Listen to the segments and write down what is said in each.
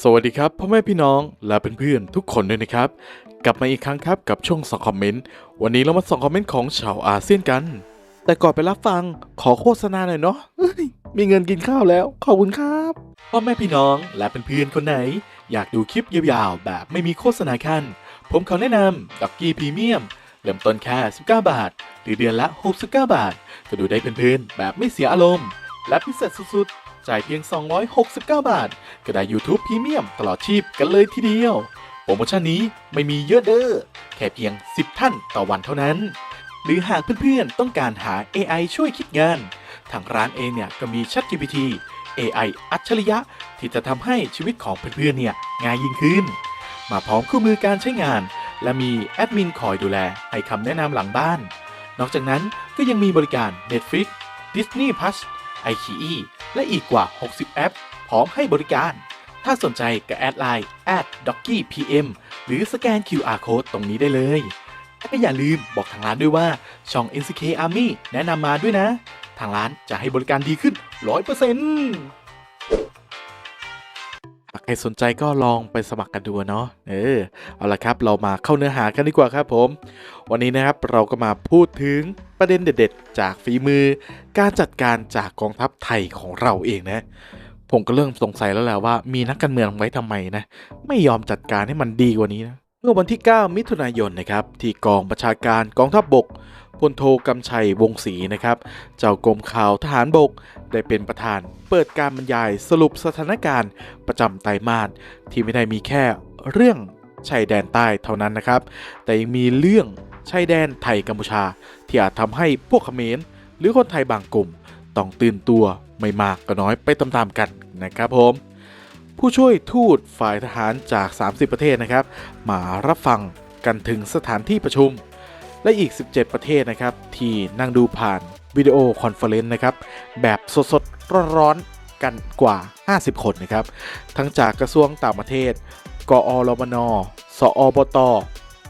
สวัสดีครับพ่อแม่พี่น้องและเพื่อนๆทุกคนด้วยนะครับ กลับมาอีกครั้งครับกับช่วงสองคอมเมนต์วันนี้เรามาส่องคอมเมนต์ของชาวอาเซียนกัน แต่ก่อนไปรับฟังขอโฆษณาหน่อยเนาะมีเงินกินข้าวแล้ว ขอบคุณครับพ่อแม่พี่น้องและเพื่อนๆคนไหน อยากดูคลิปยาวๆแบบไม่มีโฆษณาขั้นผมขอแนะนำด็อกกี้พรีเมียมเริ่มต้นแค่19 บาท หรือเดือนละ 69 บาท ก็ดูได้เพลินๆแบบไม่เสียอารมณ์ และพิเศษสุดๆ จ่ายเพียง 269 บาท ก็ได้ YouTube Premium ตลอดชีพกันเลยทีเดียว โปรโมชั่นนี้ไม่มีเยอะเด้อ แค่เพียง 10 ท่านต่อวันเท่านั้น หรือหากเพื่อนๆ ต้องการหา AI ช่วยคิดงาน ทางร้านเองเนี่ยก็มี ChatGPT AI อัจฉริยะที่จะทำให้ชีวิตของเพื่อนๆเนี่ยง่ายยิ่งขึ้น มาพร้อมคู่มือการใช้งาน และมีแอดมินคอยดูแลให้คำแนะนำหลังบ้าน นอกจากนั้นก็ยังมีบริการ Netflix Disney Plus ไอคีอีและอีกกว่า 60 แอป พร้อมให้บริการ ถ้าสนใจก็แอดไลน์ at d o c k y PM หรือสแกน QR Code ตรงนี้ได้เลยและก็อย่าลืมบอกทางร้านด้วยว่า ช่อง NCK Army แนะนำมาด้วยนะ ทางร้านจะให้บริการดีขึ้น 100% ใครสนใจก็ลองไปสมัครกันดูเนาะเออเอาละครับเรามาเข้าเนื้อหากันดีกว่าครับผม วันนี้นะครับเราก็มาพูดถึงประเด็นเด็ด ๆ จากฝีมือ การจัดการจากกองทัพไทยของเราเองนะ ผมก็เริ่มสงสัยแล้วแหละว่ามีนักการเมืองไว้ทำไมนะไม่ยอมจัดการให้มันดีกว่านี้นะเมื่อวันที่ 9 มิถุนายนนะครับที่กองประชาการกองทัพบบก พลโทกำชัยวงศรีนะครับ เจ้ากรมข่าวทหารบกได้เป็นประธาน เปิดการบรรยายสรุปสถานการณ์ประจำไตรมาสที่ไม่ได้มีแค่เรื่องชายแดนใต้เท่านั้นนะครับ แต่ยังมีเรื่องชายแดนไทยกัมพูชา ที่อาจทำให้พวกเขมรหรือคนไทยบางกลุ่ม ต้องตื่นตัวไม่มากก็น้อยไปตามๆกันนะครับผมผู้ช่วยทูตฝ่ายทหารจาก 30 ประเทศนะครับ มารับฟังกันถึงสถานที่ประชุม และอีก 17 ประเทศนะครับ ที่นั่งดูผ่านวิดีโอคอนเฟอเรนซ์นะครับ แบบสดๆ ร้อนๆ กันกว่า 50 คนนะครับ ทั้งจากกระทรวงต่างประเทศ กอรมน สอบต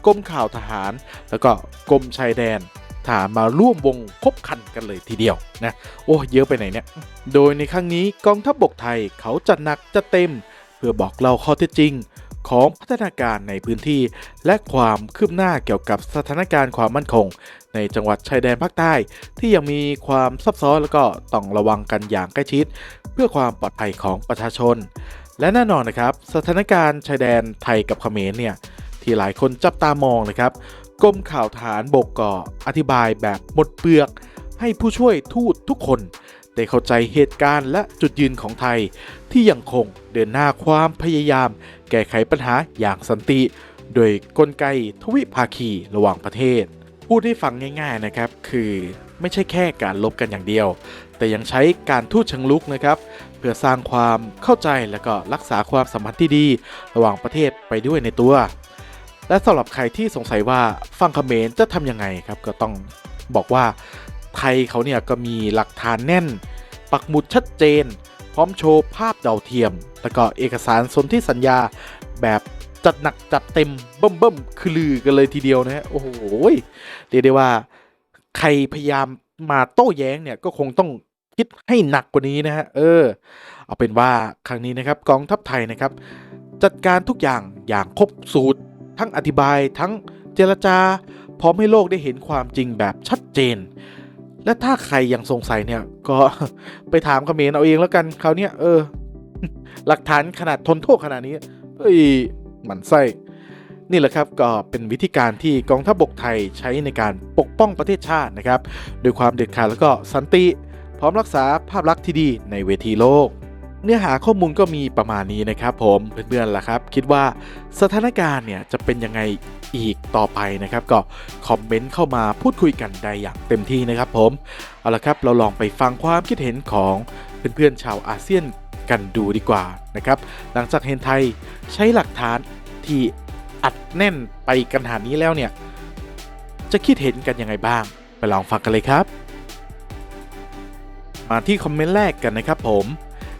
กรมข่าวทหาร แล้วก็กรมชายแดนทหารมาร่วมวงคบคันกันเลยทีเดียวนะ โอ้เยอะไปไหนเนี่ย โดยในครั้งนี้กองทัพบบกไทยเขาจัดหนักจัดเต็ม เพื่อบอกเล่าข้อเท็จจริง ของพัฒนาการในพื้นที่ และความคืบหน้าเกี่ยวกับสถานการณ์ความมั่นคง ในจังหวัดชายแดนภาคใต้ ที่ยังมีความซับซ้อนและก็ต้องระวังกันอย่างใกล้ชิด เพื่อความปลอดภัยของประชาชน และแน่นอนนะครับสถานการณ์ชายแดนไทยกับเขมรเนี่ยที่หลายคนจับตามองนะครับกรมข่าวทหารบกก็อธิบายแบบหมดเปลือก ให้ผู้ช่วยทูตทุกคน ได้เข้าใจเหตุการณ์และจุดยืนของไทย ที่ยังคงเดินหน้าความพยายาม แก้ไขปัญหาอย่างสันติ โดยกลไกทวิภาคีระหว่างประเทศ พูดให้ฟังง่ายๆนะครับ คือไม่ใช่แค่การลบกันอย่างเดียว แต่ยังใช้การทูตเชิงลุกนะครับ เพื่อสร้างความเข้าใจและก็รักษาความสัมพันธ์ที่ดี ระหว่างประเทศไปด้วยในตัว และสำหรับใครที่สงสัยว่าฟังเขมรจะทำยังไงครับก็ต้องบอกว่า ไทยเขาเนี่ยก็มีหลักฐานแน่น ปักหมุดชัดเจน พร้อมโชว์ภาพดาวเทียม แล้วก็เอกสารสนธิสัญญาแบบจัดหนักจัดเต็มเบิ่มเบิ่มคือลือกันเลยทีเดียวนะฮะโอ้โหเรียกได้ว่าใครพยายามมาโต้แย้งเนี่ยก็คงต้องคิดให้หนักกว่านี้นะฮะเออ เอาเป็นว่าครั้งนี้นะครับกองทัพไทยนะครับ จัดการทุกอย่างอย่างครบสูตร ทั้งอธิบายทั้งเจรจาพร้อมให้โลกได้เห็นความจริงแบบชัดเจน และถ้าใครยังสงสัยเนี่ย ก็ไปถามเขมรเอาเองแล้วกันคราวเนี้ยเออ หลักฐานขนาดทนโทษขนาดนี้เอ้ยหมันไส้นี่แหละครับก็เป็นวิธีการที่กองทัพบบกไทยใช้ในการปกป้องประเทศชาตินะครับ โดยความเด็ดขาดแล้วก็สันติ พร้อมรักษาภาพลักษณ์ที่ดีในเวทีโลก เนื้อหาข้อมูลก็มีประมาณนี้นะครับผมเพื่อนๆล่ะครับ คิดว่าสถานการณ์เนี่ยจะเป็นยังไงอีกต่อไปนะครับ ก็คอมเมนต์เข้ามาพูดคุยกันได้อย่างเต็มที่นะครับผม เอาละครับเราลองไปฟังความคิดเห็นของเพื่อนๆชาวอาเซียนกันดูดีกว่านะครับ หลังจากเห็นไทยใช้หลักฐานที่อัดแน่นไปกันขนานี้แล้วเนี่ย จะคิดเห็นกันยังไงบ้าง ไปลองฟังกันเลยครับ มาที่คอมเมนต์แรกกันนะครับผม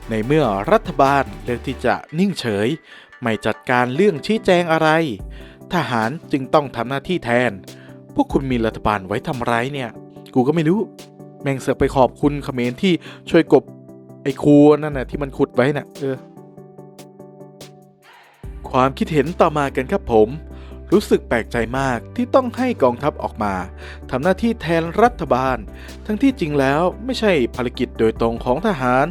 ในเมื่อรัฐบาลเลือกที่จะนิ่งเฉย ไม่จัดการเรื่องชี้แจงอะไร ทหารจึงต้องทำหน้าที่แทน พวกคุณมีรัฐบาลไว้ทำไรเนี่ย กูก็ไม่รู้ แม่งเสือกไปขอบคุณเขมรที่ช่วยกบไอ้ครูนั่นน่ะที่มันขุดไว้น่ะเออ ความคิดเห็นต่อมากันครับผม รู้สึกแปลกใจมากที่ต้องให้กองทัพออกมาทำหน้าที่แทนรัฐบาล ทั้งที่จริงแล้วไม่ใช่ภารกิจโดยตรงของทหาร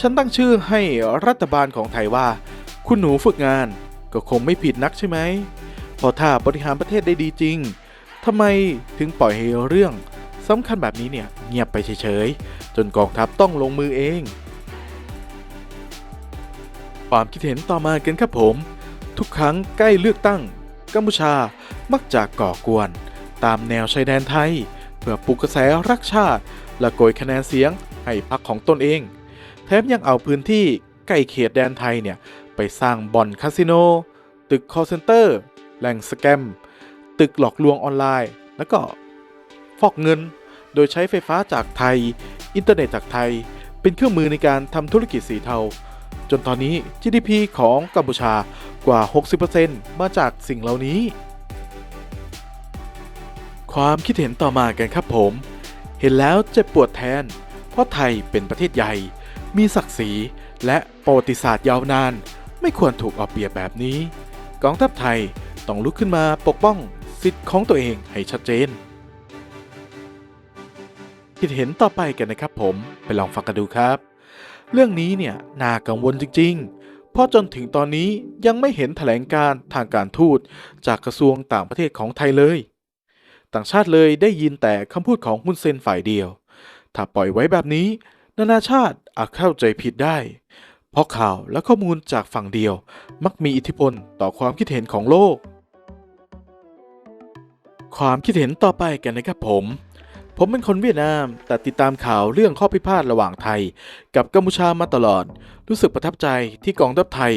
ฉันตั้งชื่อให้รัฐบาลของไทยว่า คุณหนูฝึกงานก็คงไม่ผิดนักใช่ไหมเพอถ้าบริหารประเทศได้ดีจริงทำไมถึงปล่อยให้เรื่องสำคัญแบบนี้เนี่ยเงียบไปเฉยๆ จนกองทัพต้องลงมือเอง ความคิดเห็นต่อมากันครับผม ทุกครั้งใกล้เลือกตั้ง กัมพูชามักจะก่อกวน ตามแนวชายแดนไทย เพื่อปลุกกระแสรักชาติ และโกยคะแนนเสียงให้พรรคของตนเอง แถมยังเอาพื้นที่ใกล้เขตแดนไทยเนี่ย ไปสร้างบ่อนคาสิโน ตึกคอลเซ็นเตอร์ แหล่งสแกม ตึกหลอกลวงออนไลน์ แล้วก็ฟอกเงิน โดยใช้ไฟฟ้าจากไทย อินเทอร์เน็ตจากไทย เป็นเครื่องมือในการทำธุรกิจสีเทา จนตอนนี้ GDP ของกัมพูชากว่า 60%มาจากสิ่งเหล่านี้ ความคิดเห็นต่อมากันครับผม เห็นแล้วเจ็บปวดแทน เพราะไทยเป็นประเทศใหญ่ มีศักดิ์ศรีและประวัติศาสตร์ยาวนาน ไม่ควรถูกเอาเปรียบแบบนี้ กองทัพไทยต้องลุกขึ้นมาปกป้องสิทธิ์ของตัวเองให้ชัดเจน คิดเห็นต่อไปกันนะครับผมไปลองฟังกันดูครับ เรื่องนี้เนี่ยน่ากังวลจริง ๆ เพราะจนถึงตอนนี้ยังไม่เห็นแถลงการทางการทูตจากกระทรวงต่างประเทศของไทยเลย ต่างชาติเลยได้ยินแต่คำพูดของฮุนเซนฝ่ายเดียว ถ้าปล่อยไว้แบบนี้ นานาชาติอาจเข้าใจผิดได้ เพราะข่าวและข้อมูลจากฝั่งเดียว มักมีอิทธิพลต่อความคิดเห็นของโลก ความคิดเห็นต่อไปกันนะครับผม ผมเป็นคนเวียดนาม แต่ติดตามข่าวเรื่องข้อพิพาทระหว่างไทย กับกัมพูชามาตลอด รู้สึกประทับใจที่กองทัพไทย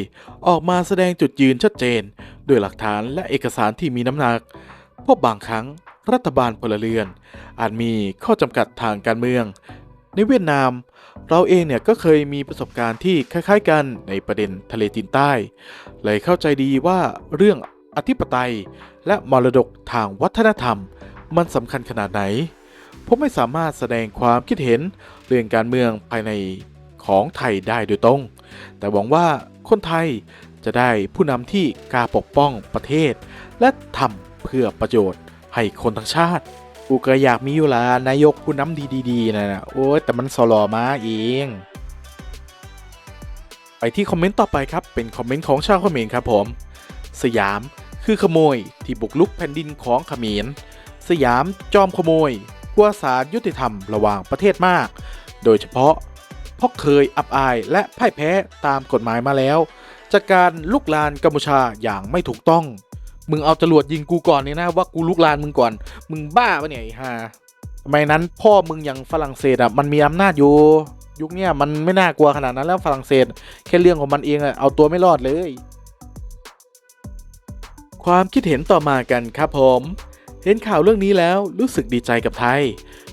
ออกมาแสดงจุดยืนชัดเจน ด้วยหลักฐานและเอกสารที่มีน้ำหนักพราะบางครั้งรัฐบาลพลเรือน อาจมีข้อจำกัดทางการเมือง ในเวียดนาม เราเองเนี่ยก็เคยมีประสบการณ์ที่คล้ายๆกันในประเด็นทะเลจีนใต้ เลยเข้าใจดีว่าเรื่องอธิปไตย และมรดกทางวัฒนธรรม มันสำคัญขนาดไหน ผมไม่สามารถแสดงความคิดเห็นเรื่องการเมืองภายในของไทยได้โดยตรง แต่หวังว่าคนไทยจะได้ผู้นำที่กล้าปกป้องประเทศ และทำเพื่อประโยชน์ให้คนทั้งชาติ กูก็อยากมีอยู่ละนายกผู้นำดีๆนะนะโอ้ยแต่มันสลอมาเอง ไปที่คอมเมนต์ต่อไปครับ เป็นคอมเมนต์ของชาวเขมรครับผม สยามคือขโมยที่บุกลุกแผ่นดินของเขมร สยามจอมขโมยกลัวสารยุติธรรมระหว่างประเทศมาก โดยเฉพาะเพราะเคยอับอายและพ่ายแพ้ตามกฎหมายมาแล้ว จากการลุกลานกัมพูชาอย่างไม่ถูกต้อง มึงเอาจรวดยิงกูก่อนเนี่ยนะว่ากูลุกลานมึงก่อน มึงบ้าปะเนี่ยไอ้ห่าทำไมนั้นพ่อมึงอย่างฝรั่งเศสอะมันมีอำนาจอยู่ยุคเนี้ยมันไม่น่ากลัวขนาดนั้นแล้วฝรั่งเศสแค่เรื่องของมันเองอะเอาตัวไม่รอดเลย ความคิดเห็นต่อมากันครับผม เห็นข่าวเรื่องนี้แล้วรู้สึกดีใจกับไทย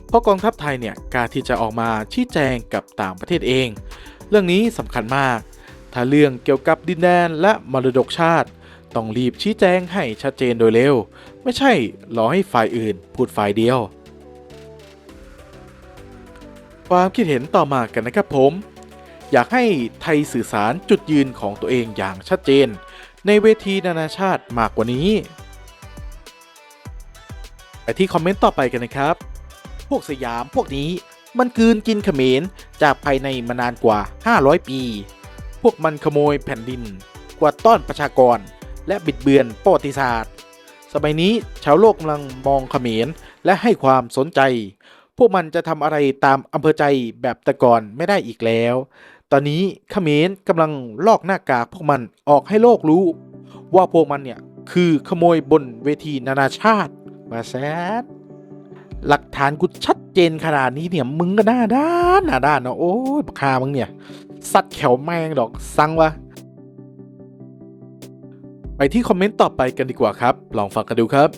เพราะกองทัพไทยเนี่ยกล้าที่จะออกมาชี้แจงกับต่างประเทศเอง เรื่องนี้สำคัญมาก ถ้าเรื่องเกี่ยวกับดินแดนและมรดกชาติ ต้องรีบชี้แจงให้ชัดเจนโดยเร็ว ไม่ใช่รอให้ฝ่ายอื่นพูดฝ่ายเดียว ความคิดเห็นต่อมากันนะครับผม อยากให้ไทยสื่อสารจุดยืนของตัวเองอย่างชัดเจน ในเวทีนานาชาติมากกว่านี้ไปที่คอมเมนต์ต่อไปกันนะครับ พวกสยามพวกนี้มันกืนกินเขมรจากภายในมานานกว่า 500 ปี พวกมันขโมยแผ่นดิน กวาดต้อนประชากร และบิดเบือนประวัติศาสตร์ สมัยนี้ชาวโลกกำลังมองเขมรและให้ความสนใจ พวกมันจะทำอะไรตามอำเภอใจแบบแต่ก่อนไม่ได้อีกแล้ว ตอนนี้เขมรกำลังลอกหน้ากากพวกมันออกให้โลกรู้ ว่าพวกมันเนี่ยคือขโมยบนเวทีนานาชาติ มาแซดหลักฐานกูชัดเจนขนาดนี้เนี่ยมึงก็หน้าด้านหน้าด้านเนาะโอ้ยบักคามึงเนี่ย สัตว์แขวแมงดอก สังวะ ไปที่คอมเมนต์ต่อไปกันดีกว่าครับ ลองฟังกันดูครับ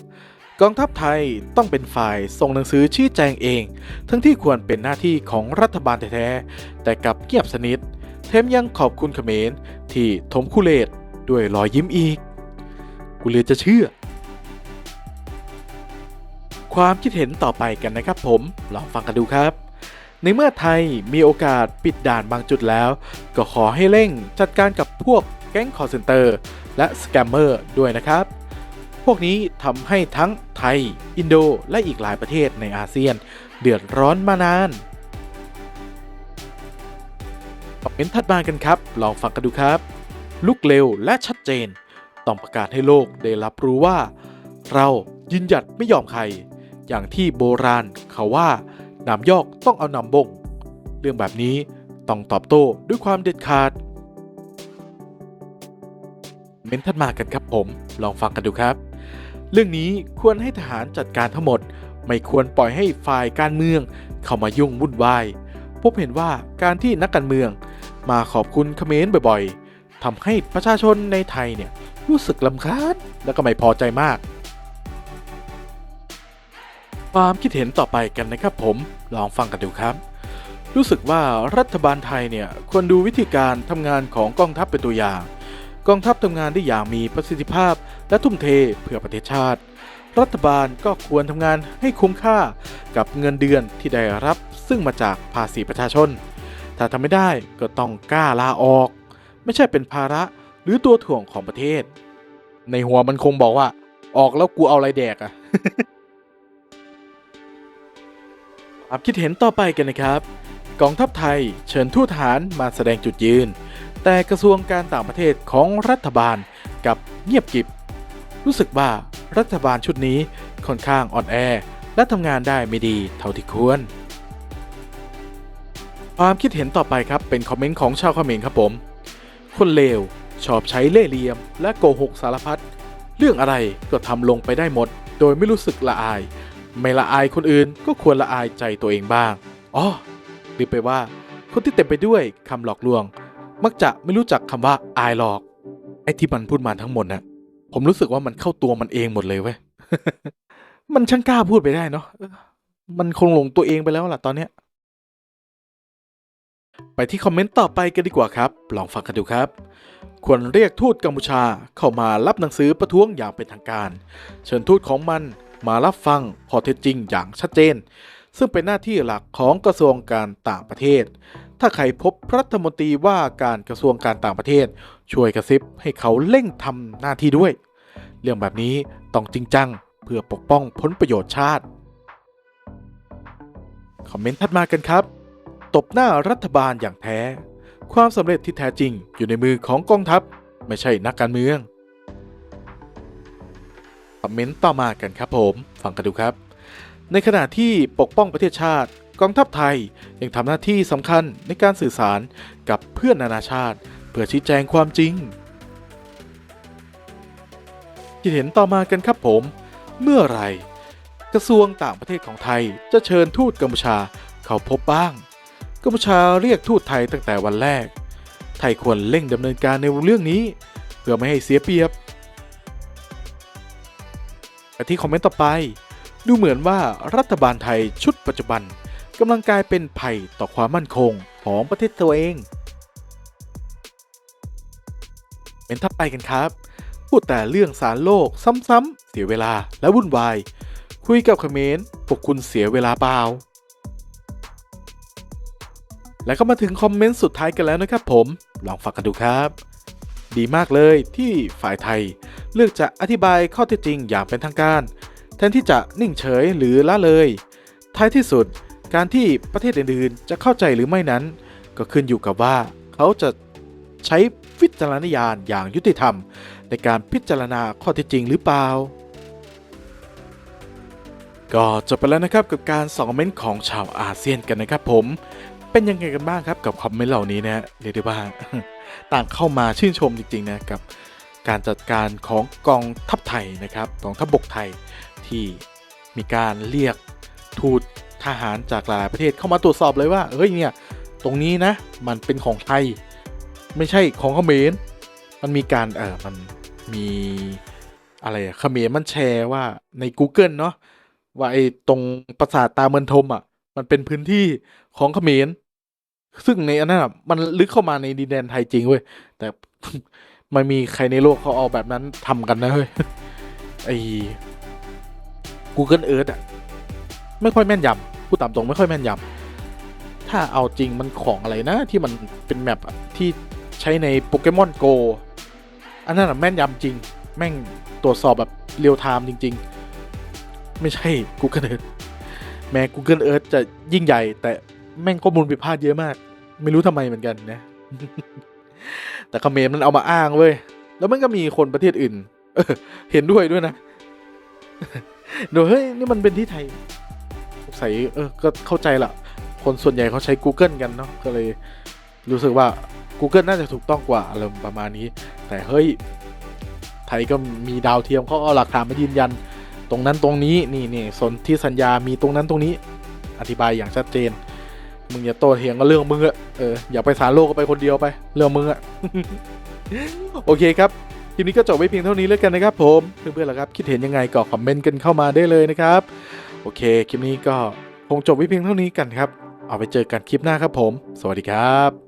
กองทัพไทยต้องเป็นฝ่ายส่งหนังสือชี้แจงเอง ทั้งที่ควรเป็นหน้าที่ของรัฐบาลแท้ๆแต่กลับเงียบสนิทแถมยังขอบคุณเขมรที่ถมคุเลตด้วยรอยยิ้มอีก กูเลยจะเชื่อ ความคิดเห็นต่อไปกันนะครับผม ลองฟังกันดูครับในเมื่อไทยมีโอกาสปิดด่านบางจุดแล้ว ก็ขอให้เร่งจัดการกับพวก แก๊งคอร์เซนเตอร์ และสแกมเมอร์ด้วยนะครับ พวกนี้ทำให้ทั้งไทย อินโด และอีกหลายประเทศในอาเซียน เดือดร้อนมานานคอมเมนต์ถัดมากันครับ ลองฟังกันดูครับ ลุกเร็วและชัดเจน ต้องประกาศให้โลกได้รับรู้ว่า เรายืนหยัดไม่ยอมใคร อย่างที่โบราณเขาว่านำยอกต้องเอานำบง เรื่องแบบนี้ต้องตอบโต้ด้วยความเด็ดขาด เม้นถัดมากันครับผม ลองฟังกันดูครับ เรื่องนี้ควรให้ทหารจัดการทั้งหมด ไม่ควรปล่อยให้ฝ่ายการเมือง เข้ามายุ่งวุ่นวายพบเห็นว่าการที่นักการเมือง มาขอบคุณเขมรบ่อยๆทำให้ประชาชนในไทยเนี่ยรู้สึกลำคาญแล้วก็ไม่พอใจมากความคิดเห็นต่อไปกันนะครับผมลองฟังกันดูครับ รู้สึกว่ารัฐบาลไทยเนี่ยควรดูวิธีการทำงานของกองทัพเป็นตัวอย่าง กองทัพทำงานได้อย่างมีประสิทธิภาพ และทุ่มเทเพื่อประเทศชาติ รัฐบาลก็ควรทำงานให้คุ้มค่ากับเงินเดือนที่ได้รับ ซึ่งมาจากภาษีประชาชน ถ้าทำไม่ได้ก็ต้องกล้าลาออก ไม่ใช่เป็นภาระหรือตัวถ่วงของประเทศ ในหัวมันคงบอกว่า ออกแล้วกูเอาอะไรแดกอะความคิดเห็นต่อไปกันนะครับ กองทัพไทยเชิญทูตทหารมาแสดงจุดยืน แต่กระทรวงการต่างประเทศของรัฐบาลกับเงียบกิบ รู้สึกว่ารัฐบาลชุดนี้ค่อนข้างอ่อนแอ และทำงานได้ไม่ดีเท่าที่ควร ความคิดเห็นต่อไปครับเป็นคอมเมนต์ของชาวคอมเขมรครับผม คนเลวชอบใช้เล่ห์เหลี่ยม และโกหกสารพัดเรื่องอะไรก็ทำลงไปได้หมด โดยไม่รู้สึกละอาย ไม่ละอายคนอื่นก็ควรละอายใจตัวเองบ้างอ๋อลืมไปว่าคนที่เต็มไปด้วยคำหลอกลวง มักจะไม่รู้จักคำว่าอายหลอก ไอ้ที่มันพูดมาทั้งหมดนะผมรู้สึกว่ามันเข้าตัวมันเองหมดเลยเว้ย มันช่างกล้าพูดไปได้เนาะ มันคงหลงตัวเองไปแล้วล่ะตอนเนี้ย ไปที่คอมเมนต์ต่อไปกันดีกว่าครับ ลองฟังกันดูครับ ควรเรียกทูตกัมพูชาเข้ามารับหนังสือประท้วงอย่างเป็นทางการ เชิญทูตของมันมารับฟังข้อเท็จจริงอย่างชัดเจน ซึ่งเป็นหน้าที่หลักของกระทรวงการต่างประเทศ ถ้าใครพบรัฐมนตรีว่าการกระทรวงการต่างประเทศ ช่วยกระซิบให้เขาเร่งทำหน้าที่ด้วย เรื่องแบบนี้ต้องจริงจัง เพื่อปกป้องผลประโยชน์ชาติ คอมเมนต์ถัดมากันครับ ตบหน้ารัฐบาลอย่างแท้ ความสำเร็จที่แท้จริงอยู่ในมือของกองทัพ ไม่ใช่นักการเมืองคอมเมนต์ต่อมากันครับผม ฟังกันดูครับ ในขณะที่ปกป้องประเทศชาติ กองทัพไทยยังทำหน้าที่สำคัญในการสื่อสารกับเพื่อนนานาชาติ เพื่อชี้แจงความจริงคิดเห็นต่อมากันครับผม เมื่อไรกระทรวงต่างประเทศของไทยจะเชิญทูตกัมพูชาเข้าพบบ้าง กัมพูชาเรียกทูตไทยตั้งแต่วันแรก ไทยควรเร่งดำเนินการในเรื่องนี้ เพื่อไม่ให้เสียเปรียบไปที่คอมเมนต์ต่อไป ดูเหมือนว่ารัฐบาลไทยชุดปัจจุบันำลังกลายเป็นภัยต่อความมั่นคงของประเทศตัวเอง เป็นทัดไปกันครับ พูดแต่เรื่องสารโลกซ้ำๆเสียเวลาและวุ่นวาย คุยกับเขมรพวกคุณเสียเวลาเปล่า และก็มาถึงคอมเมนต์สุดท้ายกันแล้วนะครับผม ลองฟังกันดูครับ ดีมากเลยที่ฝ่ายไทย เลือกจะอธิบายข้อเท็จจริงอย่างเป็นทางการ แทนที่จะนิ่งเฉยหรือละเลย ท้ายที่สุด การที่ประเทศอื่นๆ จะเข้าใจหรือไม่นั้น ก็ขึ้นอยู่กับว่าเขาจะใช้วิจารณญาณอย่างยุติธรรม ในการพิจารณาข้อเท็จจริงหรือเปล่า ก็จบไปแล้วนะครับกับการสองคอมเมนต์ของชาวอาเซียนกันนะครับผมเป็นยังไงกันบ้างครับกับคอมเมนต์เหล่านี้นะฮะเรียกได้ว่าต่างเข้ามาชื่นชมจริงๆนะกับการจัดการของกองทัพไทยนะครับกองทัพบกไทยที่มีการเรียกทูต ทหารจากหลายประเทศเข้ามาตรวจสอบเลยว่าเฮ้ยเนี่ยตรงนี้นะมันเป็นของไทย ไม่ใช่ของเขมรมันมีการเออมันมีอะไรเขมรมันแชร์ว่าใน Google เนาะว่าไอ้ตรงปราสาทตาเมือนทมอะ มันเป็นพื้นที่ของเขมรซึ่งในอันนั้นอะมันลึกเข้ามาในดินแดนไทยจริงเว้ยแต่มันมีใครในโลกเขาเอาแบบนั้นทำกันนะเฮ้ยไอ้ Google Earth อะไม่ค่อยแม่นยำ พูดตามตรงไม่ค่อยแม่นยำถ้าเอาจริงมันของอะไรนะ ที่มันเป็นแมปอะที่ใช้ในโปเกมอนโกอันนั้นอะแม่นยำจริง แม่งตรวจสอบแบบเรียลไทม์จริง ๆ ไม่ใช่ Google Earth แม้ Google Earth จะยิ่งใหญ่ แต่แม่งข้อมูลผิดพลาดเยอะมาก ไม่รู้ทำไมเหมือนกันนะ แต่คอมเขมนต์มันเอามาอ้างเว้ย แล้วมันก็มีคนประเทศอื่นเออเห็นด้วยด้วยนะเดี๋ยวเฮ้ย นี่มันเป็นที่ไทย สัยเออก็เข้าใจละคนส่วนใหญ่เขาใช้ Google กันเนาะก็เลยรู้สึกว่า Google น่าจะถูกต้องกว่าอารมณ์ประมาณนี้ แต่เฮ้ย ไทยก็มีดาวเทียมเขาเอาหลักฐานมายืนยัน ตรงนั้นตรงนี้นี่นี่สนที่สัญญามีตรงนั้นตรงนี้ อธิบายอย่างชัดเจน มึงอย่าโตเถียงก็เรื่องมึงอะเอออย่าไปสารโลกก็ไปคนเดียวไป เรื่องมึงอะโอเคครับคลิปนี้ก็จบไว้เพียงเท่านี้แล้วกันนะครับผม เพื่อนๆล่ะครับ คิดเห็นยังไงก็คอมเมนต์กันเข้ามาได้เลยนะครับ โอเค คลิปนี้ก็คงจบไว้เพียงเท่านี้กันครับ เอาไปเจอกันคลิปหน้าครับผม สวัสดีครับ